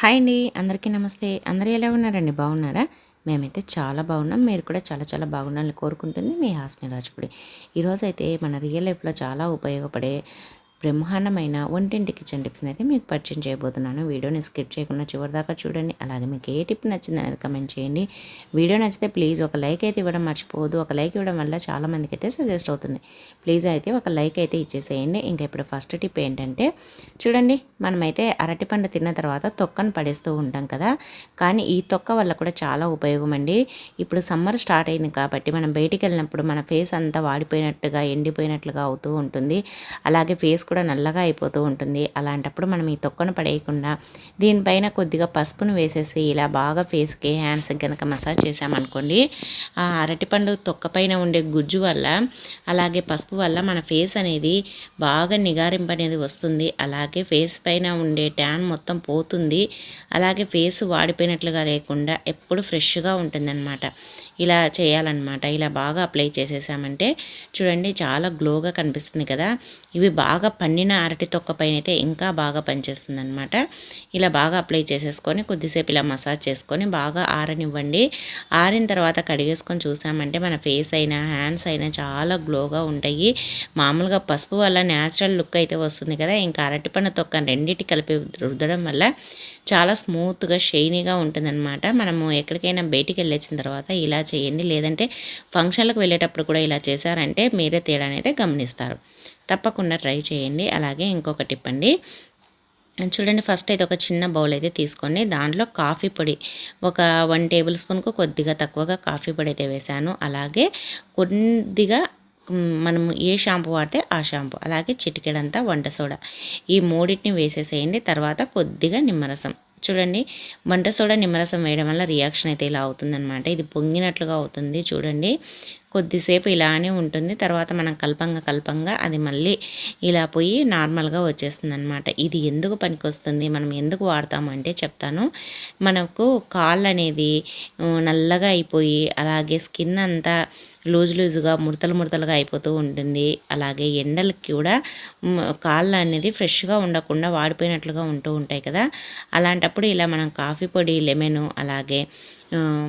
Hi అండి. అందరికీ నమస్తే. అందరూ ఎలా ఉన్నారండి? బాగున్నారా? మేమైతే చాలా బాగున్నాం. మీరు కూడా చాలా చాలా బాగుండాలని కోరుకుంటుంది మీ హాస్ని రాజపుడి. ఈరోజైతే మన రియల్ లైఫ్లో చాలా ఉపయోగపడే బ్రహ్మాండమైన వంటింటి కిచెన్ టిప్స్ని అయితే మీకు పరిచయం చేయబోతున్నాను. వీడియోని స్కిప్ చేయకుండా చివరిదాకా చూడండి. అలాగే మీకు ఏ టిప్ నచ్చింది అనేది కమెంట్ చేయండి. వీడియో నచ్చితే ప్లీజ్ ఒక లైక్ అయితే ఇవ్వడం మర్చిపోవద్దు. ఒక లైక్ ఇవ్వడం వల్ల చాలామందికి అయితే సజెస్ట్ అవుతుంది. ప్లీజ్ అయితే ఒక లైక్ అయితే ఇచ్చేసేయండి. ఇంకా ఇప్పుడు ఫస్ట్ టిప్ ఏంటంటే చూడండి మనమైతే అరటిపండు తిన్న తర్వాత తొక్కను పడేస్తూ ఉంటాం కదా. కానీ ఈ తొక్క వల్ల కూడా చాలా ఉపయోగం అండి. ఇప్పుడు సమ్మర్ స్టార్ట్ అయింది కాబట్టి మనం బయటికి వెళ్ళినప్పుడు మన ఫేస్ అంతా వాడిపోయినట్టుగా ఎండిపోయినట్లుగా అవుతూ ఉంటుంది. అలాగే ఫేస్ కూడా నల్లగా అయిపోతూ ఉంటుంది. అలాంటప్పుడు మనం ఈ తొక్కను పడేయకుండా దీనిపైన కొద్దిగా పసుపును వేసేసి ఇలా బాగా ఫేస్కి హ్యాండ్స్కి కనుక మసాజ్ చేసామనుకోండి ఆ అరటిపండు తొక్క పైన ఉండే గుజ్జు వల్ల అలాగే పసుపు వల్ల మన ఫేస్ అనేది బాగా నిగారింపు అనేది వస్తుంది. అలాగే ఫేస్ పైన ఉండే ట్యాన్ మొత్తం పోతుంది. అలాగే ఫేస్ వాడిపోయినట్లుగా లేకుండా ఎప్పుడు ఫ్రెష్గా ఉంటుందన్నమాట. ఇలా చేయాలన్నమాట. ఇలా బాగా అప్లై చేసేసామంటే చూడండి చాలా గ్లోగా కనిపిస్తుంది కదా. ఇవి బాగా పండిన అరటి తొక్క పైన అయితే ఇంకా బాగా పనిచేస్తుంది అనమాట ఇలా బాగా అప్లై చేసేసుకొని కొద్దిసేపు ఇలా మసాజ్ చేసుకొని బాగా ఆరనివ్వండి. ఆరిన తర్వాత కడిగేసుకొని చూసామంటే మన ఫేస్ అయినా హ్యాండ్స్ అయినా చాలా గ్లోగా ఉంటాయి. మామూలుగా పసుపు వల్ల న్యాచురల్ లుక్ అయితే వస్తుంది కదా. ఇంకా అరటిపండు తొక్క రెండింటి కలిపి రుద్దడం వల్ల చాలా స్మూత్గా షైనీగా ఉంటుందన్నమాట. మనము ఎక్కడికైనా బయటికి వెళ్ళొచ్చిన తర్వాత ఇలా చేయండి. లేదంటే ఫంక్షన్లకు వెళ్ళేటప్పుడు కూడా ఇలా చేశారంటే మీరే తేడానైతే అయితే గమనిస్తారు. తప్పకుండా ట్రై చేయండి. అలాగే ఇంకొక టిప్ అండి. చూడండి ఫస్ట్ అయితే ఒక చిన్న బౌల్ అయితే తీసుకోండి. దాంట్లో కాఫీ పొడి ఒక వన్ టేబుల్ స్పూన్కు కొద్దిగా తక్కువగా కాఫీ పొడి అయితే వేసాను అలాగే కొద్దిగా మనం ఏ షాంపూ వాడితే ఆ షాంపూ అలాగే చిటికెడంతా వంట సోడా. ఈ మూడింటిని వేసేసేయండి తర్వాత కొద్దిగా నిమ్మరసం. చూడండి వంట సోడా నిమ్మరసం వేయడం వల్ల రియాక్షన్ అయితే ఇలా అవుతుందన్నమాట. ఇది పొంగినట్లుగా అవుతుంది చూడండి. కొద్దిసేపు ఇలానే ఉంటుంది. తర్వాత మనం కల్పంగా కల్పంగా అది మళ్ళీ ఇలా పోయి నార్మల్గా వచ్చేస్తుంది అనమాట ఇది ఎందుకు పనికొస్తుంది? మనం ఎందుకు వాడతామంటే చెప్తాను. మనకు కాళ్ళు అనేది నల్లగా అయిపోయి అలాగే స్కిన్ అంతా లూజ్ లూజుగా ముడతలు ముడతలుగా అయిపోతూ ఉంటుంది. అలాగే ఎండలకి కూడా కాళ్ళు అనేది ఫ్రెష్గా ఉండకుండా వాడిపోయినట్లుగా ఉంటూ ఉంటాయి కదా. అలాంటప్పుడు ఇలా మనం కాఫీ పొడి లెమెను అలాగే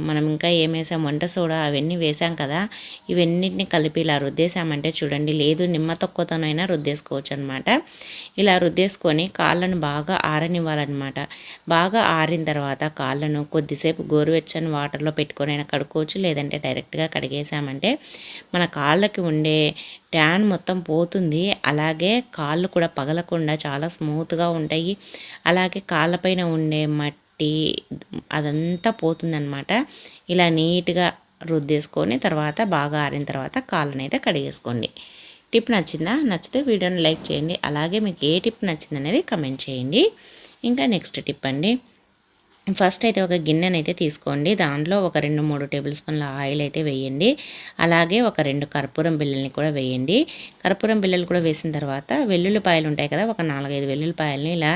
మనం ఇంకా ఏం వేసాం? వంట సోడా అవన్నీ వేసాం కదా. ఇవన్నిటిని కలిపి ఇలా రుద్దేశామంటే చూడండి లేదు నిమ్మ తొక్కతోనైనా రుద్దేసుకోవచ్చు అనమాట ఇలా రుద్దేసుకొని కాళ్ళను బాగా ఆరనివ్వాలన్నమాట బాగా ఆరిన తర్వాత కాళ్ళను కొద్దిసేపు గోరువెచ్చని వాటర్లో పెట్టుకొని అయినా కడుక్కోవచ్చు లేదంటే డైరెక్ట్గా కడిగేసామంటే మన కాళ్ళకి ఉండే ట్యాన్ మొత్తం పోతుంది. అలాగే కాళ్ళు కూడా పగలకుండా చాలా స్మూత్గా ఉంటాయి. అలాగే కాళ్ళపైన ఉండే మట్టి మట్టి అదంతా పోతుందనమాట ఇలా నీట్గా రుద్దేసుకొని తర్వాత బాగా ఆరిన తర్వాత కాళ్ళని అయితే కడిగేసుకోండి. టిప్ నచ్చిందా? నచ్చితే వీడియోని లైక్ చేయండి. అలాగే మీకు ఏ టిప్ నచ్చిందనేది కమెంట్ చేయండి. ఇంకా నెక్స్ట్ టిప్ అండి. ఫస్ట్ అయితే ఒక గిన్నెనైతే తీసుకోండి. దాంట్లో ఒక రెండు మూడు టేబుల్ స్పూన్ల ఆయిల్ అయితే వేయండి. అలాగే ఒక రెండు కర్పూరం బిళ్ళల్ని కూడా వేయండి. కర్పూరం బిళ్ళలు కూడా వేసిన తర్వాత వెల్లుల్లిపాయలు ఉంటాయి కదా ఒక నాలుగైదు వెల్లుల్లిపాయలని ఇలా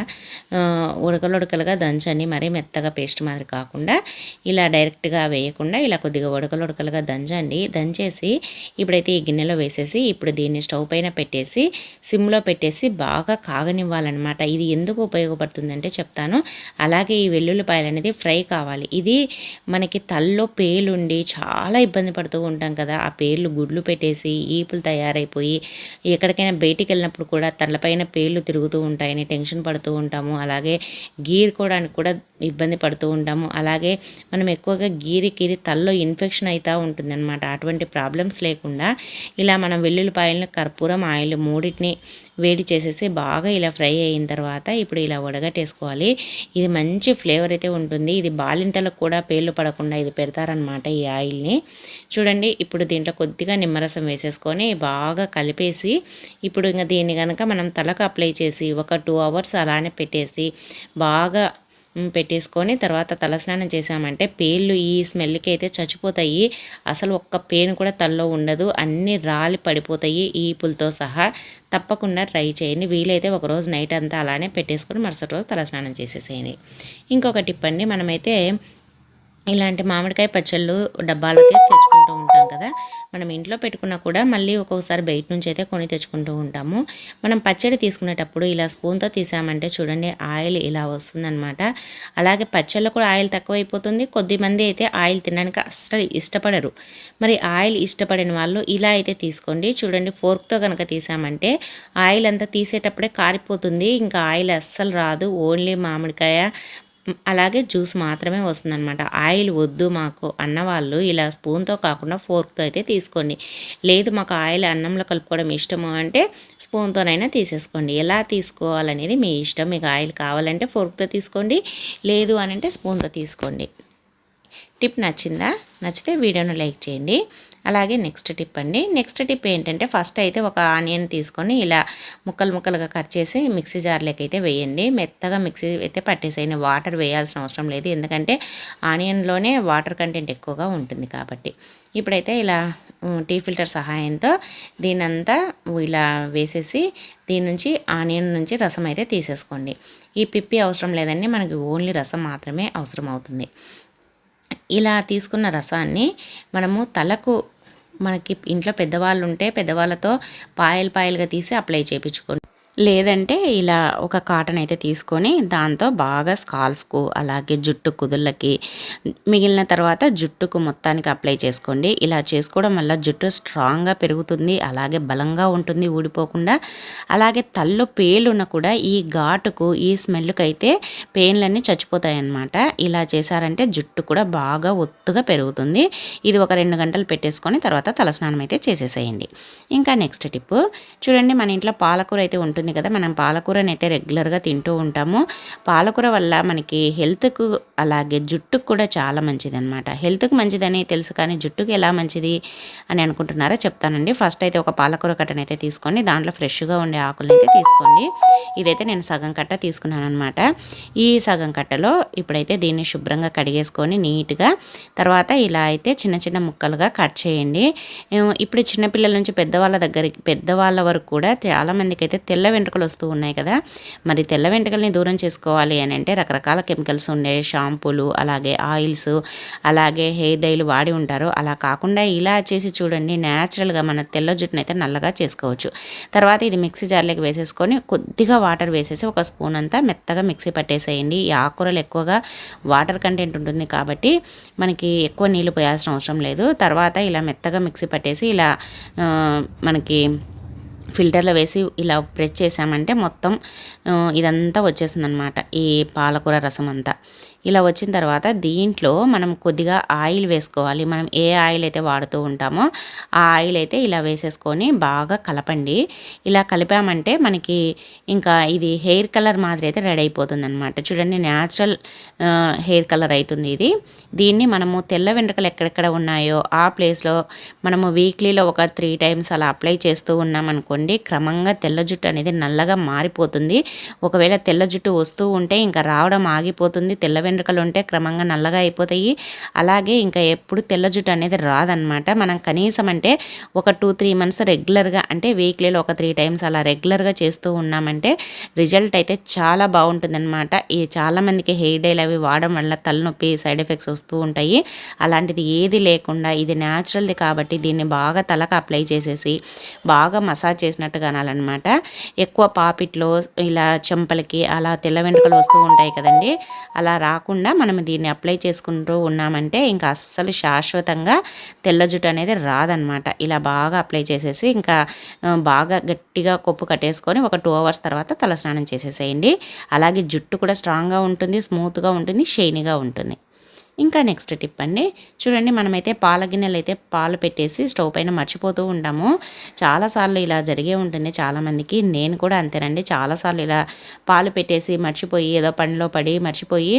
ఉడకలు ఉడకలుగా దంచండి. మరీ మెత్తగా పేస్ట్ మాదిరి కాకుండా ఇలా డైరెక్ట్గా వేయకుండా ఇలా కొద్దిగా ఉడకలు ఉడకలుగా దంచండి. దంచేసి ఇప్పుడైతే ఈ గిన్నెలో వేసేసి ఇప్పుడు దీన్ని స్టవ్ పైన పెట్టేసి సిమ్లో పెట్టేసి బాగా కాగనివ్వాలన్నమాట. ఇది ఎందుకు ఉపయోగపడుతుందంటే చెప్తాను. అలాగే ఈ వెల్లుల్లిపాయలు ఉల్లిపాయలు అనేది ఫ్రై కావాలి. ఇది మనకి తల్లో పేలుండి చాలా ఇబ్బంది పడుతూ ఉంటాం కదా. ఆ పేర్లు గుడ్లు పెట్టేసి ఈపులు తయారైపోయి ఎక్కడికైనా బయటికి వెళ్ళినప్పుడు కూడా తలపైన పేర్లు తిరుగుతూ ఉంటాయని టెన్షన్ పడుతూ ఉంటాము. అలాగే గీరుకోవడానికి కూడా ఇబ్బంది పడుతూ ఉంటాము. అలాగే మనం ఎక్కువగా గీరి గీరి తల్లో ఇన్ఫెక్షన్ అవుతూ ఉంటుందన్నమాట. అటువంటి ప్రాబ్లమ్స్ లేకుండా ఇలా మనం వెల్లుల్లిపాయలను కర్పూరం ఆయిల్ మూడింటిని వేడి చేసేసి బాగా ఇలా ఫ్రై అయిన తర్వాత ఇప్పుడు ఇలా వడగట్టేసుకోవాలి. ఇది మంచి ఫ్లేవర్ అయితే ఉంటుంది. ఇది బాలింతలకు కూడా పేర్లు పడకుండా ఇది పెడతారనమాట ఈ ఆయిల్ని. చూడండి ఇప్పుడు దీంట్లో కొద్దిగా నిమ్మరసం వేసేసుకొని బాగా కలిపేసి ఇప్పుడు ఇంకా దీన్ని కనుక మనం తలకు అప్లై చేసి ఒక టూ అవర్స్ అలానే పెట్టేసి బాగా పెట్టేసుకొని తర్వాత తలస్నానం చేసామంటే పేర్లు ఈ స్మెల్కి అయితే చచ్చిపోతాయి. అసలు ఒక్క పేను కూడా తల్లో ఉండదు. అన్నీ రాలి పడిపోతాయి ఈ పులతో సహా. తప్పకుండా ట్రై చేయండి. వీలైతే ఒకరోజు నైట్ అంతా అలానే పెట్టేసుకొని మరుసటి రోజు తలస్నానం చేసేసేయండి. ఇంకొక టిప్ అండి. మనమైతే ఇలాంటి మామిడికాయ పచ్చళ్ళు డబ్బాలకి తెచ్చుకుంటూ ఉంటాం. మనం ఇంట్లో పెట్టుకున్నా కూడా మళ్ళీ ఒక్కొక్కసారి బయట నుంచి అయితే కొని తెచ్చుకుంటూ ఉంటాము. మనం పచ్చడి తీసుకునేటప్పుడు ఇలా స్పూన్తో తీసామంటే చూడండి ఆయిల్ ఇలా వస్తుందన్నమాట. అలాగే పచ్చళ్ళలో కూడా ఆయిల్ తక్కువైపోతుంది. కొద్దిమంది అయితే ఆయిల్ తినడానికి అస్సలు ఇష్టపడరు. మరి ఆయిల్ ఇష్టపడిన వాళ్ళు ఇలా అయితే తీసుకోండి. చూడండి ఫోర్క్తో కనుక తీసామంటే ఆయిల్ అంతా తీసేటప్పుడే కారిపోతుంది. ఇంకా ఆయిల్ అస్సలు రాదు. ఓన్లీ మామిడికాయ అలాగే జ్యూస్ మాత్రమే వస్తుందన్నమాట. ఆయిల్ వద్దు మాకు అన్నవాళ్ళు ఇలా స్పూన్తో కాకుండా ఫోర్క్తో అయితే తీసుకోండి. లేదు మాకు ఆయిల్ అన్నంలో కలుపుకోవడం ఇష్టము అంటే స్పూన్తోనైనా తీసేసుకోండి. ఎలా తీసుకోవాలనేది మీ ఇష్టం. మీకు ఆయిల్ కావాలంటే ఫోర్క్తో తీసుకోండి లేదు అని అంటే స్పూన్తో తీసుకోండి. టిప్ నచ్చిందా? నచ్చితే వీడియోను లైక్ చేయండి. అలాగే నెక్స్ట్ టిప్ అండి. నెక్స్ట్ టిప్ ఏంటంటే ఫస్ట్ అయితే ఒక ఆనియన్ తీసుకొని ఇలా ముక్కలు ముక్కలుగా కట్ చేసి మిక్సీ జార్లోకి అయితే వేయండి. మెత్తగా మిక్సీ అయితే పట్టేసేయండి. వాటర్ వేయాల్సిన అవసరం లేదు. ఎందుకంటే ఆనియన్లోనే వాటర్ కంటెంట్ ఎక్కువగా ఉంటుంది కాబట్టి. ఇప్పుడైతే ఇలా టీ ఫిల్టర్ సహాయంతో దీనంతా ఇలా వేసేసి దీని నుంచి ఆనియన్ నుంచి రసం అయితే తీసేసుకోండి. ఈ పిప్పి అవసరం లేదండి. మనకి ఓన్లీ రసం మాత్రమే అవసరం అవుతుంది ఇలా తీసుకున్న రసాన్ని మనము తలకు మనకి ఇంట్లో పెద్దవాళ్ళు ఉంటే పెద్దవాళ్ళతో పాయలు పాయలుగా తీసి అప్లై చేయించుకోండి లేదంటే ఇలా ఒక కాటన్ అయితే తీసుకొని దాంతో బాగా స్కాల్ఫ్కు అలాగే జుట్టు కుదుళ్ళకి మిగిలిన తర్వాత జుట్టుకు మొత్తానికి అప్లై చేసుకోండి. ఇలా చేసుకోవడం వల్ల జుట్టు స్ట్రాంగ్గా పెరుగుతుంది అలాగే బలంగా ఉంటుంది ఊడిపోకుండా. అలాగే తల్లు పేలున్న కూడా ఈ ఘాటుకు ఈ స్మెల్కి అయితే పెయిన్లన్నీ చచ్చిపోతాయి అన్నమాట ఇలా చేశారంటే జుట్టు కూడా బాగా ఒత్తుగా పెరుగుతుంది. ఇది ఒక రెండు గంటలు పెట్టేసుకొని తర్వాత తలస్నానం అయితే చేసేసేయండి. ఇంకా నెక్స్ట్ టిప్ చూడండి మన ఇంట్లో పాలకూర అయితే ఉంటుంది ఉంటుంది కదా. మనం పాలకూరని అయితే రెగ్యులర్గా తింటూ ఉంటాము. పాలకూర వల్ల మనకి హెల్త్కు అలాగే జుట్టుకు కూడా చాలా మంచిది అనమాట హెల్త్కి మంచిదని తెలుసు కానీ జుట్టుకు ఎలా మంచిది అని అనుకుంటున్నారో? చెప్తానండి. ఫస్ట్ అయితే ఒక పాలకూర కట్టను అయితే తీసుకొని దాంట్లో ఫ్రెష్గా ఉండే ఆకులను అయితే తీసుకోండి. ఇదైతే నేను సగం కట్ట తీసుకున్నాను అనమాట ఈ సగం కట్టలో ఇప్పుడైతే దీన్ని శుభ్రంగా కడిగేసుకొని నీట్గా తర్వాత ఇలా అయితే చిన్న చిన్న ముక్కలుగా కట్ చేయండి. ఇప్పుడు చిన్నపిల్లల నుంచి పెద్దవాళ్ళ దగ్గరికి పెద్దవాళ్ళ వరకు కూడా చాలామందికి అయితే తెల్ల వెంట్రుకలు వస్తూ ఉన్నాయి కదా. మరి తెల్ల వెంట్రుకల్ని దూరం చేసుకోవాలి అని అంటే రకరకాల కెమికల్స్ ఉండే షాంపూలు అలాగే ఆయిల్స్ అలాగే హెయిర్ డైలు వాడి ఉంటారు. అలా కాకుండా ఇలా చేసి చూడండి న్యాచురల్గా మన తెల్ల జుట్టును అయితే నల్లగా చేసుకోవచ్చు. తర్వాత ఇది మిక్సీ జార్లోకి వేసేసుకొని కొద్దిగా వాటర్ వేసేసి ఒక స్పూన్ అంతా మెత్తగా మిక్సీ పట్టేసేయండి. ఈ ఆకుకూరలు ఎక్కువగా వాటర్ కంటెంట్ ఉంటుంది కాబట్టి మనకి ఎక్కువ నీళ్ళు పోయాల్సిన అవసరం లేదు. తర్వాత ఇలా మెత్తగా మిక్సీ పట్టేసి ఇలా మనకి ఫిల్టర్లో వేసి ఇలా ప్రెస్ చేసామంటే మొత్తం ఇదంతా వచ్చేసింది అనమాట ఈ పాలకూర రసం అంతా ఇలా వచ్చిన తర్వాత దీంట్లో మనం కొద్దిగా ఆయిల్ వేసుకోవాలి. మనం ఏ ఆయిల్ అయితే వాడుతూ ఉంటామో ఆ ఆయిల్ అయితే ఇలా వేసేసుకొని బాగా కలపండి. ఇలా కలిపామంటే మనకి ఇంకా ఇది హెయిర్ కలర్ మాదిరి అయితే రెడీ అయిపోతుంది అనమాట చూడండి న్యాచురల్ హెయిర్ కలర్ అవుతుంది ఇది. దీన్ని మనము తెల్ల వెంట్రుకలు ఎక్కడెక్కడ ఉన్నాయో ఆ ప్లేస్లో మనము వీక్లీలో ఒక త్రీ టైమ్స్ అలా అప్లై చేస్తూ ఉన్నాం అనుకోండి క్రమంగా తెల్ల జుట్టు అనేది నల్లగా మారిపోతుంది. ఒకవేళ తెల్ల జుట్టు వస్తూ ఉంటే ఇంకా రావడం ఆగిపోతుంది. తెల్ల వెంట్రుకలు ఉంటే క్రమంగా నల్లగా అయిపోతాయి. అలాగే ఇంకా ఎప్పుడు తెల్ల జుట్టు అనేది రాదనమాట మనం కనీసం అంటే ఒక టూ త్రీ మంత్స్ రెగ్యులర్గా అంటే వీక్లీలో ఒక త్రీ టైమ్స్ అలా రెగ్యులర్గా చేస్తూ ఉన్నామంటే రిజల్ట్ అయితే చాలా బాగుంటుందన్నమాట. ఈ చాలామందికి హెయిర్ డైల్ అవి వాడడం వల్ల తలనొప్పి సైడ్ ఎఫెక్ట్స్ వస్తూ ఉంటాయి. అలాంటిది ఏది లేకుండా ఇది న్యాచురల్ది కాబట్టి దీన్ని బాగా తలకు అప్లై చేసేసి బాగా మసాజ్ చేసినట్టుగా అనాలన్నమాట ఎక్కువ పాపిట్లో ఇలా చెంపలకి అలా తెల్ల వెంట్రుకలు వస్తూ ఉంటాయి కదండి అలా రాకుండా మనం దీన్ని అప్లై చేసుకుంటూ ఉన్నామంటే ఇంకా అస్సలు శాశ్వతంగా తెల్ల జుట్టు అనేది రాదనమాట ఇలా బాగా అప్లై చేసేసి ఇంకా బాగా గట్టిగా కొప్పు కట్టేసుకొని ఒక టూ అవర్స్ తర్వాత తలస్నానం చేసేసేయండి. అలాగే జుట్టు కూడా స్ట్రాంగ్గా ఉంటుంది స్మూత్గా ఉంటుంది షైనీగా ఉంటుంది. ఇంకా నెక్స్ట్ టిప్ అండి. చూడండి మనమైతే పాల గిన్నెలు అయితే పాలు పెట్టేసి స్టవ్ పైన మర్చిపోతూ ఉంటాము. చాలాసార్లు ఇలా జరిగే ఉంటుంది. చాలామందికి నేను కూడా అంతేనండి. చాలాసార్లు ఇలా పాలు పెట్టేసి మర్చిపోయి ఏదో పనిలో పడి మర్చిపోయి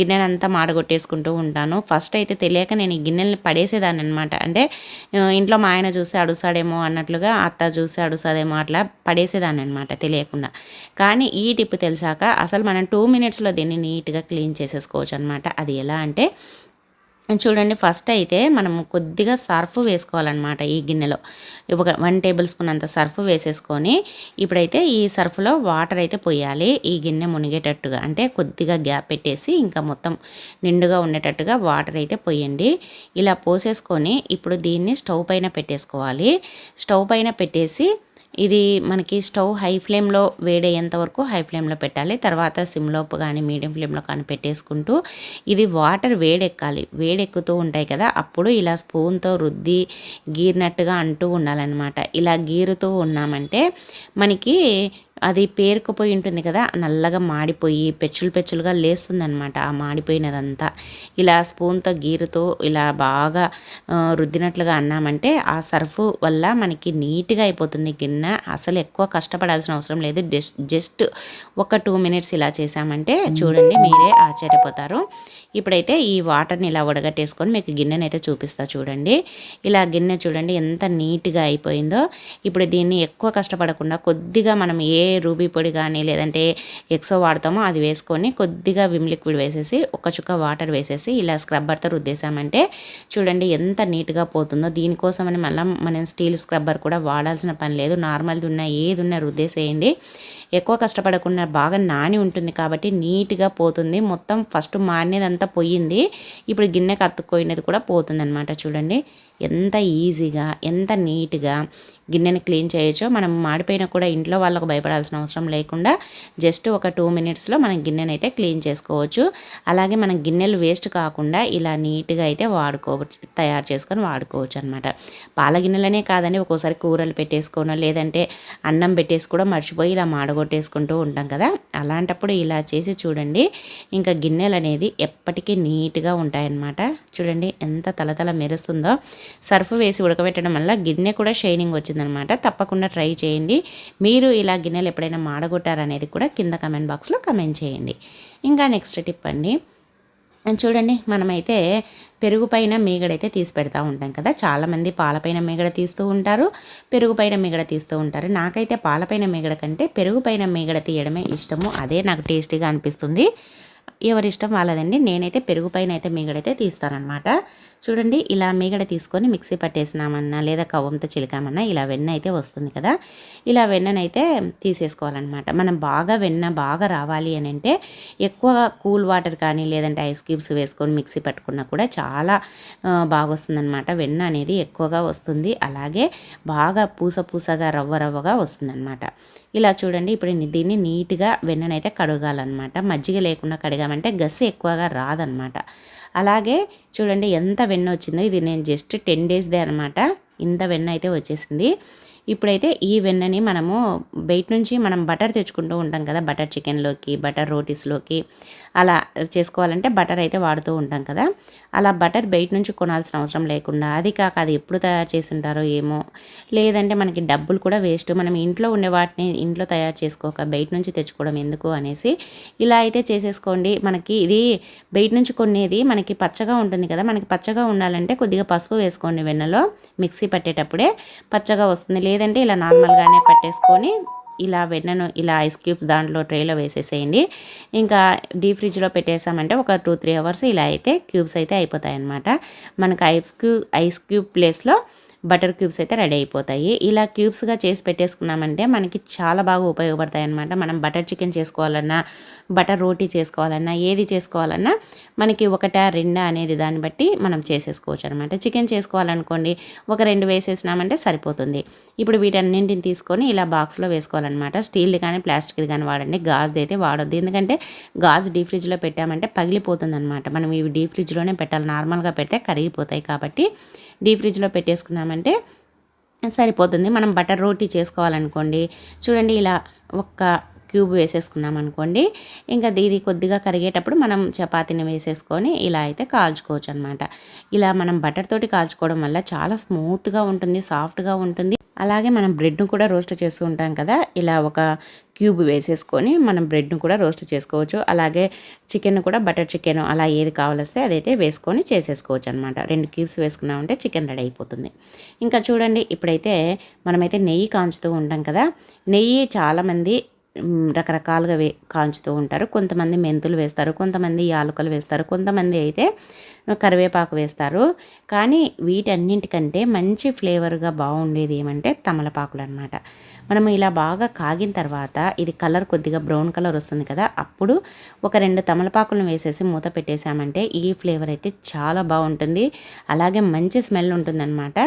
గిన్నెలంతా మాడగొట్టేసుకుంటూ ఉంటాను. ఫస్ట్ అయితే తెలియక నేను ఈ గిన్నెల్ని పడేసేదాన్ని అనమాట అంటే ఇంట్లో మా ఆయన చూస్తే అడుస్తాడేమో అన్నట్లుగా అత్త చూస్తే అడుస్తాదేమో అట్లా పడేసేదాన్ని అనమాట తెలియకుండా. కానీ ఈ టిప్ తెలిసాక అసలు మనం టూ మినిట్స్లో దీన్ని నీట్గా క్లీన్ చేసేసుకోవచ్చు అనమాట అది ఎలా అంటే చూడండి ఫస్ట్ అయితే మనం కొద్దిగా సర్ఫ్ వేసుకోవాలన్నమాట ఈ గిన్నెలో. ఒక వన్ టేబుల్ స్పూన్ అంత సర్ఫ్ వేసేసుకొని ఇప్పుడైతే ఈ సర్ఫ్లో వాటర్ అయితే పోయాలి. ఈ గిన్నె మునిగేటట్టుగా అంటే కొద్దిగా గ్యాప్ పెట్టేసి ఇంకా మొత్తం నిండుగా ఉండేటట్టుగా వాటర్ అయితే పోయండి. ఇలా పోసేసుకొని ఇప్పుడు దీన్ని స్టవ్ పైన పెట్టేసుకోవాలి. స్టవ్ పైన పెట్టేసి ఇది మనకి స్టవ్ హై ఫ్లేమ్లో వేడయ్యేంత వరకు హై ఫ్లేమ్లో పెట్టాలి. తర్వాత సిమ్లో కానీ మీడియం ఫ్లేమ్లో కానీ పెట్టేసుకుంటూ ఇది వాటర్ వేడెక్కాలి. వేడెక్కుతూ ఉంటాయి కదా అప్పుడు ఇలా స్పూన్తో రుద్ది గీరినట్టుగా అంటూ ఉండాలన్నమాట. ఇలా గీరుతూ ఉన్నామంటే మనకి అది పేరుకుపోయి ఉంటుంది కదా నల్లగా మాడిపోయి పెచ్చులు పెచ్చులుగా లేస్తుందనమాట ఆ మాడిపోయినదంతా. ఇలా స్పూన్తో గీరుతో ఇలా బాగా రుద్దినట్లుగా అన్నామంటే ఆ సర్ఫ్ వల్ల మనకి నీట్గా అయిపోతుంది గిన్నె. అసలు ఎక్కువ కష్టపడాల్సిన అవసరం లేదు. జస్ట్ జస్ట్ ఒక టూ మినిట్స్ ఇలా చేసామంటే చూడండి మీరే ఆశ్చర్యపోతారు. ఇప్పుడైతే ఈ వాటర్ని ఇలా వడగట్టేసుకొని మీకు గిన్నెని అయితే చూపిస్తా చూడండి. ఇలా గిన్నె చూడండి ఎంత నీట్గా అయిపోయిందో. ఇప్పుడు దీన్ని ఎక్కువ కష్టపడకుండా కొద్దిగా మనం ఏ రూబీ పొడి కానీ లేదంటే ఎక్సో వాడతామో అది వేసుకొని కొద్దిగా విమ్ లిక్విడ్ వేసేసి ఒక చుక్క వాటర్ వేసేసి ఇలా స్క్రబ్బర్తో రుద్దేశామంటే చూడండి ఎంత నీట్గా పోతుందో. దీనికోసమని మళ్ళీ మనం స్టీల్ స్క్రబ్బర్ కూడా వాడాల్సిన పని లేదు. నార్మల్ది ఉన్న ఏది ఉన్నా రుద్దేసేయండి. ఎక్కువ కష్టపడకుండా బాగా నాని ఉంటుంది కాబట్టి నీట్గా పోతుంది. మొత్తం ఫస్ట్ మానేదంతా పోయింది. ఇప్పుడు గిన్నెకి అతుక్కోయినది కూడా పోతుంది అనమాట చూడండి. ఎంత ఈజీగా ఎంత నీట్గా గిన్నెని క్లీన్ చేయొచ్చో మనం మాడిపోయినా కూడా ఇంట్లో వాళ్ళకు భయపడాల్సిన అవసరం లేకుండా జస్ట్ ఒక టూ మినిట్స్లో మనం గిన్నెని అయితే క్లీన్ చేసుకోవచ్చు. అలాగే మనం గిన్నెలు వేస్ట్ కాకుండా ఇలా నీట్గా అయితే వాడుకోవచ్చు తయారు చేసుకొని వాడుకోవచ్చు అనమాట పాల గిన్నెలనే కాదండి ఒక్కోసారి కూరలు పెట్టేసుకోనో లేదంటే అన్నం పెట్టేసి కూడా మర్చిపోయి ఇలా మాడగొట్టేసుకుంటూ ఉంటాం కదా. అలాంటప్పుడు ఇలా చేసి చూడండి ఇంకా గిన్నెలు అనేది ఎప్పటికీ నీట్గా ఉంటాయన్నమాట. చూడండి ఎంత తలతల మెరుస్తుందో. సర్ఫ్ వేసి ఉడకబెట్టడం వల్ల గిన్నె కూడా షైనింగ్ వచ్చిందనమాట. తప్పకుండా ట్రై చేయండి. మీరు ఇలా గిన్నెలు ఎప్పుడైనా మాడగొట్టారనేది కూడా కింద కమెంట్ బాక్స్లో కమెంట్ చేయండి. ఇంకా నెక్స్ట్ టిప్ అండి. చూడండి మనమైతే పెరుగు పైన మీగడైతే తీసి పెడతా ఉంటాం కదా. చాలామంది పాలపైన మీగడ తీస్తూ ఉంటారు పెరుగు పైన మీగడ తీస్తూ ఉంటారు. నాకైతే పాలపైన మీగడ కంటే పెరుగు పైన మీగడ తీయడమే ఇష్టము. అదే నాకు టేస్టీగా అనిపిస్తుంది. ఎవరిష్టం వాళ్ళదండి. నేనైతే పెరుగు పైన అయితే మీగడైతే తీస్తానమాట చూడండి ఇలా మీగడ తీసుకొని మిక్సీ పట్టేసినామన్నా లేదా కవ్వంతో చిలికామన్నా ఇలా వెన్న అయితే వస్తుంది కదా. ఇలా వెన్ననైతే తీసేసుకోవాలన్నమాట. మనం బాగా వెన్న బాగా రావాలి అని అంటే ఎక్కువ కూల్ వాటర్ కానీ లేదంటే ఐస్ క్యూబ్స్ వేసుకొని మిక్సీ పట్టుకున్నా కూడా చాలా బాగా వస్తుందన్నమాట వెన్న అనేది ఎక్కువగా వస్తుంది. అలాగే బాగా పూస పూసగా రవ్వ రవ్వగా వస్తుందన్నమాట. ఇలా చూడండి ఇప్పుడు దీన్ని నీట్గా వెన్ననైతే కడగాలన్నమాట. మజ్జిగ లేకుండా కడిగామంటే గసి ఎక్కువగా రాదనమాట. అలాగే చూడండి ఎంత వెన్న వచ్చిందో ఇది నేను జస్ట్ టెన్ డేస్దే అనమాట. ఇంత వెన్న అయితే వచ్చేసింది. ఇప్పుడైతే ఈ వెన్నని మనము బయట నుంచి మనం బటర్ తెచ్చుకుంటూ ఉంటాం కదా బటర్ చికెన్లోకి బటర్ రోటీస్లోకి. అలా చేసుకోవాలంటే బటర్ అయితే వాడుతూ ఉంటాం కదా. అలా బటర్ బయట నుంచి కొనాల్సిన అవసరం లేకుండా అది కాక అది ఎప్పుడు తయారు చేసి ఉంటారో ఏమో లేదంటే మనకి డబ్బులు కూడా వేస్ట్. మనం ఇంట్లో ఉండే వాటిని ఇంట్లో తయారు చేసుకోక బయట నుంచి తెచ్చుకోవడం ఎందుకు అనేసి ఇలా అయితే చేసేసుకోండి. మనకి ఇది బయట నుంచి కొనేది మనకి పచ్చగా ఉంటుంది కదా. మనకి పచ్చగా ఉండాలంటే కొద్దిగా పసుపు వేసుకోండి వెన్నలో మిక్సీ పట్టేటప్పుడే పచ్చగా వస్తుంది. లేదంటే ఇలా నార్మల్గానే పట్టేసుకొని ఇలా వెన్నను ఇలా ఐస్ క్యూబ్ దాంట్లో ట్రేలో వేసేసేయండి. ఇంకా డీప్ ఫ్రిడ్జ్లో పెట్టేసామంటే ఒక టూ త్రీ అవర్స్ ఇలా అయితే క్యూబ్స్ అయితే అయిపోతాయి అన్నమాట మనకు ఐస్ క్యూబ్ ఐస్ క్యూబ్ ప్లేస్లో బటర్ క్యూబ్స్ అయితే రెడీ అయిపోతాయి. ఇలా క్యూబ్స్గా చేసి పెట్టేసుకున్నామంటే మనకి చాలా బాగా ఉపయోగపడతాయి అనమాట మనం బటర్ చికెన్ చేసుకోవాలన్నా బటర్ రోటీ చేసుకోవాలన్నా ఏది చేసుకోవాలన్నా మనకి ఒకటా రెండా అనేది దాన్ని బట్టి మనం చేసేసుకోవచ్చు అనమాట చికెన్ చేసుకోవాలనుకోండి ఒక రెండు వేసేసినామంటే సరిపోతుంది. ఇప్పుడు వీటన్నింటిని తీసుకొని ఇలా బాక్స్లో వేసుకోవాలన్నమాట. స్టీల్ది కానీ ప్లాస్టిక్ది కానీ వాడండి. గాజుది అయితే వాడొద్దు. ఎందుకంటే గాజు డీ ఫ్రిడ్జ్లో పెట్టామంటే పగిలిపోతుంది అనమాట మనం ఇవి డీ ఫ్రిడ్జ్లోనే పెట్టాలి. నార్మల్గా పెడితే కరిగిపోతాయి కాబట్టి డీ ఫ్రిడ్జ్లో పెట్టేసుకున్నామంటే సరిపోతుంది. మనం బటర్ రోటీ చేసుకోవాలనుకోండి. చూడండి ఇలా ఒక్క క్యూబ్ వేసేసుకున్నాం అనుకోండి. ఇంకా ఇది కొద్దిగా కరిగేటప్పుడు మనం చపాతీని వేసేసుకొని ఇలా అయితే కాల్చుకోవచ్చు అనమాట ఇలా మనం బటర్ తోటి కాల్చుకోవడం వల్ల చాలా స్మూత్గా ఉంటుంది సాఫ్ట్గా ఉంటుంది. అలాగే మనం బ్రెడ్ను కూడా రోస్ట్ చేస్తూ ఉంటాం కదా ఇలా ఒక క్యూబ్ వేసేసుకొని మనం బ్రెడ్ను కూడా రోస్ట్ చేసుకోవచ్చు. అలాగే చికెన్ కూడా బటర్ చికెన్ అలా ఏది కావాలిస్తే అదైతే వేసుకొని చేసేసుకోవచ్చు అనమాట రెండు క్యూబ్స్ వేసుకున్నామంటే చికెన్ రెడీ అయిపోతుంది. ఇంకా చూడండి ఇప్పుడైతే మనమైతే నెయ్యి కాంచుతూ ఉంటాం కదా నెయ్యి చాలామంది రకరకాలుగా వే కాల్చుతూ ఉంటారు. కొంతమంది మెంతులు వేస్తారు కొంతమంది యాలకులు వేస్తారు కొంతమంది అయితే కరివేపాకు వేస్తారు. కానీ వీటన్నింటికంటే మంచి ఫ్లేవర్గా బాగుండేది ఏమంటే తమలపాకులు అనమాట మనము ఇలా బాగా కాగిన తర్వాత ఇది కలర్ కొద్దిగా బ్రౌన్ కలర్ వస్తుంది కదా అప్పుడు ఒక రెండు తమలపాకులను వేసేసి మూత పెట్టేసామంటే ఈ ఫ్లేవర్ అయితే చాలా బాగుంటుంది. అలాగే మంచి స్మెల్ ఉంటుందన్నమాట.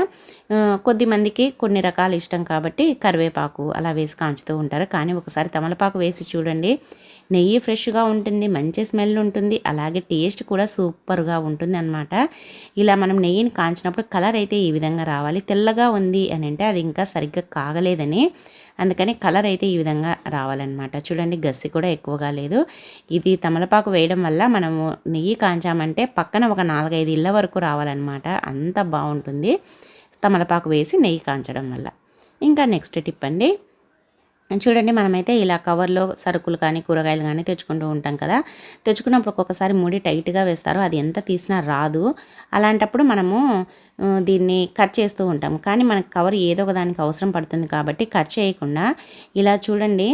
ఆ, కొద్ది మందికి కొన్ని రకాలు ఇష్టం కాబట్టి కరివేపాకు అలా వేసి కాంచుతూ ఉంటారు. కానీ ఒకసారి తమలపాకు వేసి చూడండి. నెయ్యి ఫ్రెష్గా ఉంటుంది మంచి స్మెల్ ఉంటుంది అలాగే టేస్ట్ కూడా సూపర్గా ఉంటుంది అనమాట ఇలా మనం నెయ్యిని కాంచినప్పుడు కలర్ అయితే ఈ విధంగా రావాలి. తెల్లగా ఉంది అని అంటే అది ఇంకా సరిగ్గా కాగలేదని అందుకని కలర్ అయితే ఈ విధంగా రావాలన్నమాట. చూడండి గస్సి కూడా ఎక్కువగా లేదు. ఇది తమలపాకు వేయడం వల్ల మనము నెయ్యి కాంచామంటే పక్కన ఒక నాలుగైదు ఇళ్ళ వరకు రావాలన్నమాట. అంత బాగుంటుంది తమలపాకు వేసి నెయ్యి కాంచడం వల్ల. ఇంకా నెక్స్ట్ టిప్ అండి. చూడండి మనమైతే ఇలా కవర్లో సరుకులు కానీ కూరగాయలు కానీ తెచ్చుకుంటూ ఉంటాం కదా. తెచ్చుకున్నప్పుడు ఒక్కొక్కసారి ముడి టైట్గా వేస్తారు. అది ఎంత తీసినా రాదు. అలాంటప్పుడు మనము దీన్ని కట్ చేస్తూ ఉంటాం కానీ మనకు కవర్ ఏదో ఒక దానికి అవసరం పడుతుంది కాబట్టి కట్ చేయకుండా ఇలా చూడండి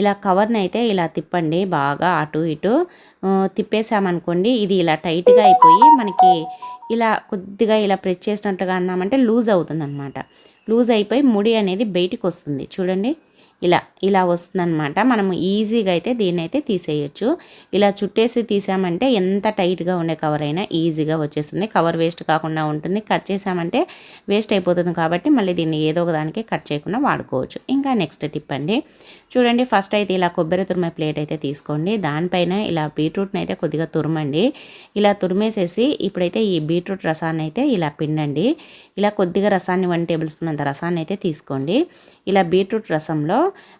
ఇలా కవర్ని అయితే ఇలా తిప్పండి. బాగా అటు ఇటు తిప్పేసామనుకోండి ఇది ఇలా టైట్గా అయిపోయి మనకి ఇలా కొద్దిగా ఇలా ప్రెస్ చేసినట్టుగా అన్నామంటే లూజ్ అవుతుంది అనమాట లూజ్ అయిపోయి ముడి అనేది బయటికి వస్తుంది. చూడండి. ఇలా ఇలా వస్తుందన్నమాట. మనము ఈజీగా అయితే దీన్ని అయితే తీసేయచ్చు. ఇలా చుట్టేసి తీసామంటే ఎంత టైట్గా ఉండే కవర్ అయినా ఈజీగా వచ్చేస్తుంది. కవర్ వేస్ట్ కాకుండా ఉంటుంది. కట్ చేసామంటే వేస్ట్ అయిపోతుంది కాబట్టి మళ్ళీ దీన్ని ఏదో ఒక దానికి కట్ చేయకుండా వాడుకోవచ్చు. ఇంకా నెక్స్ట్ టిప్ అండి. చూడండి ఫస్ట్ అయితే ఇలా కొబ్బరి తురిమే ప్లేట్ అయితే తీసుకోండి. దానిపైన ఇలా బీట్రూట్ని అయితే కొద్దిగా తురమండి. ఇలా తురిమేసేసి ఇప్పుడైతే ఈ బీట్రూట్ రసాన్ని అయితే ఇలా పిండండి. ఇలా కొద్దిగా రసాన్ని వన్ టేబుల్ స్పూన్ అంత రసాన్ని అయితే తీసుకోండి. ఇలా బీట్రూట్ రసంలో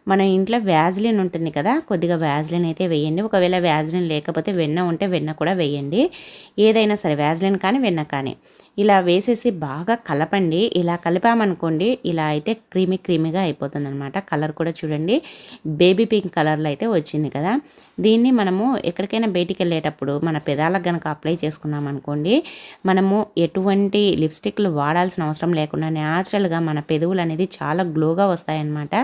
మన ఇంట్లో వ్యాజ్లిన్ ఉంటుంది కదా కొద్దిగా వ్యాజ్లిన్ అయితే వేయండి. ఒకవేళ వ్యాజ్లిన్ లేకపోతే వెన్న ఉంటే వెన్న కూడా వేయండి. ఏదైనా సరే వ్యాజ్లిన్ కానీ వెన్న కానీ. ఇలా వేసేసి బాగా కలపండి. ఇలా కలిపామనుకోండి ఇలా అయితే క్రీమీ క్రీమీగా అయిపోతుంది అనమాట కలర్ కూడా చూడండి. బేబీ పింక్ కలర్లో అయితే వచ్చింది కదా. దీన్ని మనము ఎక్కడికైనా బయటికి వెళ్ళేటప్పుడు మన పెదాలకు కనుక అప్లై చేసుకున్నాం అనుకోండి మనము ఎటువంటి లిప్స్టిక్లు వాడాల్సిన అవసరం లేకుండా న్యాచురల్గా మన పెదవులు అనేది చాలా గ్లోగా వస్తాయన్నమాట.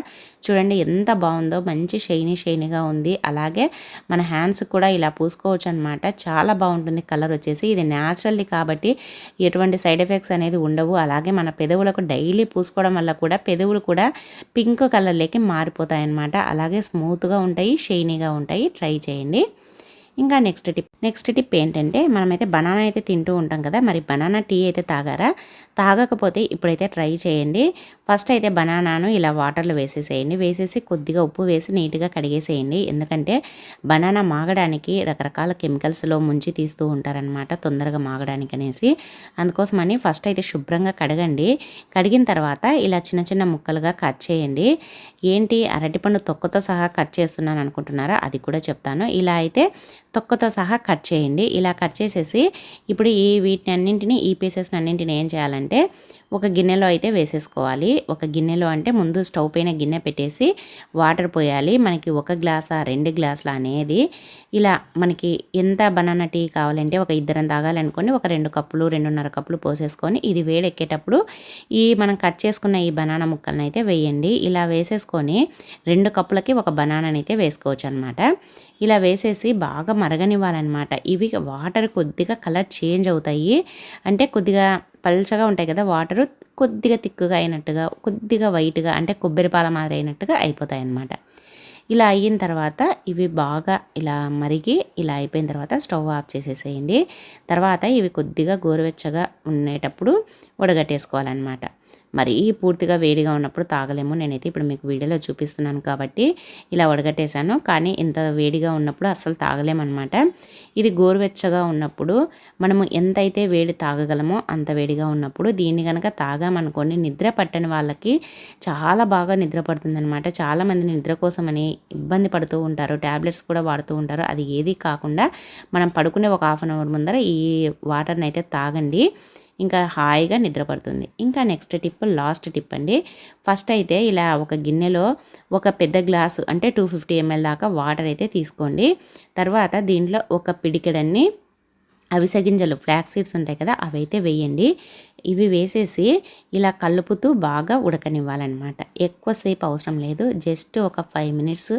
చూడండి. ఎంత బాగుందో. మంచి షైనీ షైనీగా ఉంది. అలాగే మన హ్యాండ్స్ కూడా ఇలా పూసుకోవచ్చు అనమాట చాలా బాగుంటుంది కలర్ వచ్చేసి. ఇది న్యాచురల్ది కాబట్టి ఎటువంటి సైడ్ ఎఫెక్ట్స్ అనేది ఉండవు. అలాగే మన పెదవులకు డైలీ పూసుకోవడం వల్ల కూడా పెదవులు కూడా పింక్ కలర్లోకి మారిపోతాయి అన్నమాట అలాగే స్మూత్గా ఉంటాయి షైనీగా ఉంటాయి. ట్రై చేయండి. ఇంకా నెక్స్ట్ టిప్ నెక్స్ట్ టిప్ ఏంటంటే మనమైతే బనానా అయితే తింటూ ఉంటాం కదా. మరి బనానా టీ అయితే తాగారా? తాగకపోతే ఇప్పుడైతే ట్రై చేయండి. ఫస్ట్ అయితే బనానాను ఇలా వాటర్లో వేసేసేయండి. వేసేసి కొద్దిగా ఉప్పు వేసి నీట్గా కడిగేసేయండి. ఎందుకంటే బనానా మాగడానికి రకరకాల కెమికల్స్లో ముంచి తీస్తూ ఉంటారనమాట తొందరగా మాగడానికి అనేసి అందుకోసమని ఫస్ట్ అయితే శుభ్రంగా కడగండి. కడిగిన తర్వాత ఇలా చిన్న చిన్న ముక్కలుగా కట్ చేయండి. ఏంటి అరటిపండు తొక్కతో సహా కట్ చేస్తున్నాను అనుకుంటున్నారా అది కూడా చెప్తాను. ఇలా అయితే తొక్కతో సహా కట్ చేయండి. ఇలా కట్ చేసేసి ఇప్పుడు ఈ వీటిని అన్నింటినీ ఈ పీసెస్ని అన్నింటిని ఏం చేయాలంటే ఒక గిన్నెలో అయితే వేసేసుకోవాలి. ఒక గిన్నెలో అంటే ముందు స్టవ్ పైన గిన్నె పెట్టేసి వాటర్ పోయాలి. మనకి ఒక గ్లాసా రెండు గ్లాసుల అనేది ఇలా మనకి ఎంత బనానా టీ కావాలంటే ఒక ఇద్దరం తాగాలనుకోండి ఒక రెండు కప్పులు రెండున్నర కప్పులు పోసేసుకొని ఇది వేడెక్కేటప్పుడు ఈ మనం కట్ చేసుకున్న ఈ బనానా ముక్కలను అయితే వేయండి. ఇలా వేసేసుకొని రెండు కప్పులకి ఒక బనానాని అయితే వేసుకోవచ్చు అనమాట ఇలా వేసేసి బాగా మరగనివ్వాలన్నమాట. ఇవి వాటర్ కొద్దిగా కలర్ చేంజ్ అవుతాయి. అంటే కొద్దిగా పల్చగా ఉంటాయి కదా వాటరు కొద్దిగా తిక్కుగా అయినట్టుగా కొద్దిగా వైట్గా అంటే కొబ్బరి పాల మాదిరి అయినట్టుగా అయిపోతాయి అన్నమాట ఇలా అయిన తర్వాత ఇవి బాగా ఇలా మరిగి ఇలా అయిపోయిన తర్వాత స్టవ్ ఆఫ్ చేసేసేయండి. తర్వాత ఇవి కొద్దిగా గోరువెచ్చగా ఉండేటప్పుడు వడగట్టేసుకోవాలన్నమాట. మరీ పూర్తిగా వేడిగా ఉన్నప్పుడు తాగలేము. నేనైతే ఇప్పుడు మీకు వీడియోలో చూపిస్తున్నాను కాబట్టి ఇలా వడగట్టేశాను. కానీ ఇంత వేడిగా ఉన్నప్పుడు అస్సలు తాగలేమన్నమాట. ఇది గోరువెచ్చగా ఉన్నప్పుడు మనము ఎంతైతే వేడి తాగగలమో అంత వేడిగా ఉన్నప్పుడు దీన్ని కనుక తాగామనుకోండి నిద్ర పట్టని వాళ్ళకి చాలా బాగా నిద్ర పడుతుందనమాట చాలామంది నిద్ర కోసమని ఇబ్బంది పడుతూ ఉంటారు. ట్యాబ్లెట్స్ కూడా వాడుతూ ఉంటారు. అది ఏది కాకుండా మనం పడుకునే ఒక హాఫ్ అన్ అవర్ ముందర ఈ వాటర్ని అయితే తాగండి. ఇంకా హాయిగా నిద్రపడుతుంది. ఇంకా నెక్స్ట్ టిప్ లాస్ట్ టిప్ అండి. ఫస్ట్ అయితే ఇలా ఒక గిన్నెలో ఒక పెద్ద గ్లాసు అంటే టూ ఫిఫ్టీ ఎంఎల్ దాకా వాటర్ అయితే తీసుకోండి. తర్వాత దీంట్లో ఒక పిడికెడన్ని అవిసె గింజలు ఫ్లాక్ సీడ్స్ ఉంటాయి కదా అవి అయితే వేయండి. ఇవి వేసేసి ఇలా కలుపుతూ బాగా ఉడకనివ్వాలన్నమాట. ఎక్కువసేపు అవసరం లేదు. జస్ట్ ఒక ఫైవ్ మినిట్స్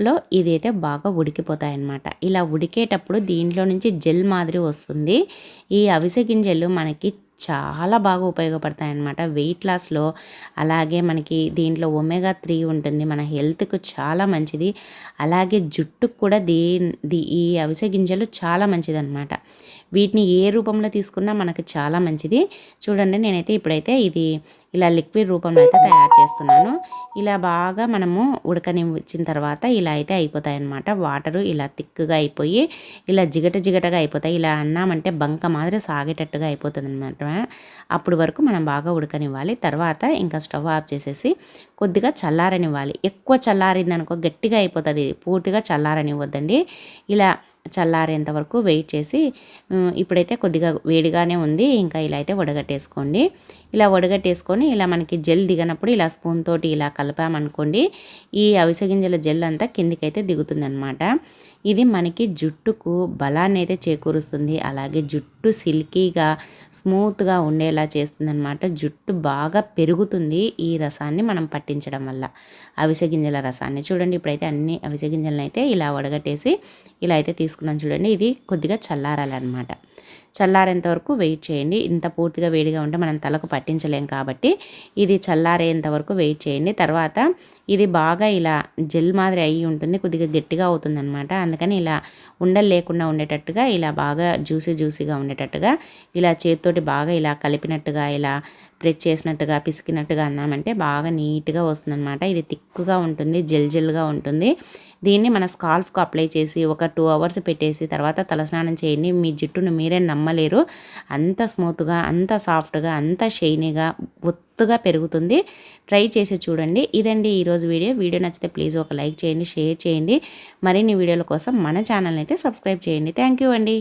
లో ఇదైతే బాగా ఉడికిపోతాయి అన్నమాట ఇలా ఉడికేటప్పుడు దీంట్లో నుంచి జెల్ మాదిరి వస్తుంది. ఈ అవిసె గింజలు మనకి చాలా బాగా ఉపయోగపడతాయి అన్నమాట వెయిట్ లాస్లో అలాగే మనకి దీంట్లో ఒమేగా త్రీ ఉంటుంది. మన హెల్త్కు చాలా మంచిది. అలాగే జుట్టుకు కూడా దీ దీ ఈ అవిసె గింజలు చాలా మంచిది అనమాట వీటిని ఏ రూపంలో తీసుకున్నా మనకు చాలా మంచిది. చూడండి నేనైతే ఇప్పుడైతే ఇది ఇలా లిక్విడ్ రూపంలో అయితే తయారు చేస్తున్నాను. ఇలా బాగా మనము ఉడకనిచ్చిన తర్వాత ఇలా అయితే అయిపోతాయి అన్నమాట వాటరు ఇలా తిక్కుగా అయిపోయి ఇలా జిగట జిగటగా అయిపోతాయి. ఇలా అన్నామంటే బంక మాదిరి సాగేటట్టుగా అయిపోతుంది అనమాట అప్పుడు వరకు మనం బాగా ఉడకనివ్వాలి. తర్వాత ఇంకా స్టవ్ ఆఫ్ చేసేసి కొద్దిగా చల్లారనివ్వాలి. ఎక్కువ చల్లారింది అనుకో గట్టిగా అయిపోతుంది. పూర్తిగా చల్లారనివ్వద్దండి. ఇలా చల్లారేంత వరకు వెయిట్ చేసి ఇప్పుడైతే కొద్దిగా వేడిగానే ఉంది. ఇంకా ఇలా అయితే వడగట్టేసుకోండి. ఇలా వడగట్టేసుకొని ఇలా మనకి జెల్ దిగనప్పుడు ఇలా స్పూన్ తోటి ఇలా కలిపామనుకోండి ఈ అవిసె గింజల జెల్ అంతా కిందికైతే దిగుతుందనమాట. ఇది మనకి జుట్టుకు బలాన్ని అయితే చేకూరుస్తుంది. అలాగే జుట్టు సిల్కీగా స్మూత్గా ఉండేలా చేస్తుంది అనమాట జుట్టు బాగా పెరుగుతుంది ఈ రసాన్ని మనం పట్టించడం వల్ల. అవిసె గింజల రసాన్ని చూడండి. ఇప్పుడైతే అన్ని అవిసె గింజలను అయితే ఇలా వడగట్టేసి ఇలా అయితే తీసుకున్నాను చూడండి. ఇది కొద్దిగా చల్లారాలన్నమాట. చల్లారేంత వరకు వెయిట్ చేయండి. ఇంత పూర్తిగా వేడిగా ఉంటే మనం తలకు పట్టించలేం కాబట్టి ఇది చల్లారేంత వరకు వెయిట్ చేయండి. తర్వాత ఇది బాగా ఇలా జెల్ మాదిరి అయ్యి ఉంటుంది కొద్దిగా గట్టిగా అవుతుంది అనమాట అందుకని ఇలా ఉండలు లేకుండా ఉండేటట్టుగా ఇలా బాగా జ్యూసీ జ్యూసీగా ఉండేటట్టుగా ఇలా చేతితోటి బాగా ఇలా కలిపినట్టుగా ఇలా ప్రెస్ చేసినట్టుగా పిసికినట్టుగా అన్నామంటే బాగా నీట్గా వస్తుందన్నమాట. ఇది తిక్కుగా ఉంటుంది జెల్ జెల్గా ఉంటుంది. దీన్ని మన స్కాల్ఫ్కు అప్లై చేసి ఒక టూ అవర్స్ పెట్టేసి తర్వాత తలస్నానం చేయండి. మీ జుట్టును మీరే నమ్మలేరు. అంత స్మూత్గా అంత సాఫ్ట్గా అంత షైనీగా ఒత్తుగా పెరుగుతుంది. ట్రై చేసి చూడండి. ఇదండి ఈరోజు వీడియో. వీడియో నచ్చితే ప్లీజ్ ఒక లైక్ చేయండి షేర్ చేయండి. మరిన్ని వీడియోల కోసం మన ఛానల్ని అయితే సబ్స్క్రైబ్ చేయండి. థ్యాంక్ యూ అండి.